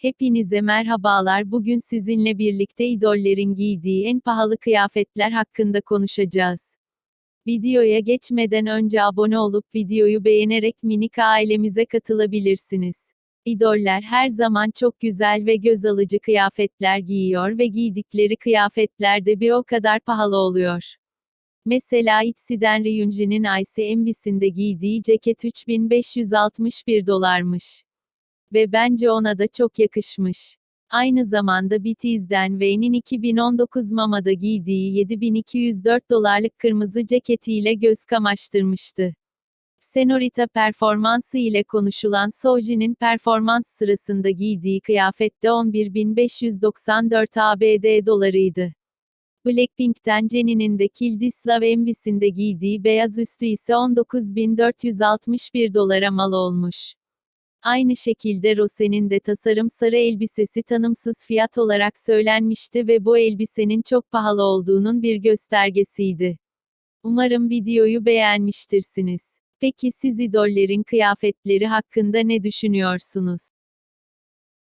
Hepinize merhabalar. Bugün sizinle birlikte idollerin giydiği en pahalı kıyafetler hakkında konuşacağız. Videoya geçmeden önce abone olup videoyu beğenerek minik ailemize katılabilirsiniz. İdoller her zaman çok güzel ve göz alıcı kıyafetler giyiyor ve giydikleri kıyafetler de bir o kadar pahalı oluyor. Mesela Itzy'den Ryunji'nin Icy Envy'sinde giydiği ceket 3561 dolarmış. Ve bence ona da çok yakışmış. Aynı zamanda BTS'den Vayne'in 2019 Mama'da giydiği 7204 dolarlık kırmızı ceketiyle göz kamaştırmıştı. Senorita performansı ile konuşulan Soji'nin performans sırasında giydiği kıyafette 11.594 ABD dolarıydı. Blackpink'ten Jennie'nin de Kill This Love giydiği beyaz üstü ise 19.461 dolara mal olmuş. Aynı şekilde Rose'nin de tasarım sarı elbisesi tanımsız fiyat olarak söylenmişti ve bu elbisenin çok pahalı olduğunun bir göstergesiydi. Umarım videoyu beğenmiştirsiniz. Peki siz idollerin kıyafetleri hakkında ne düşünüyorsunuz?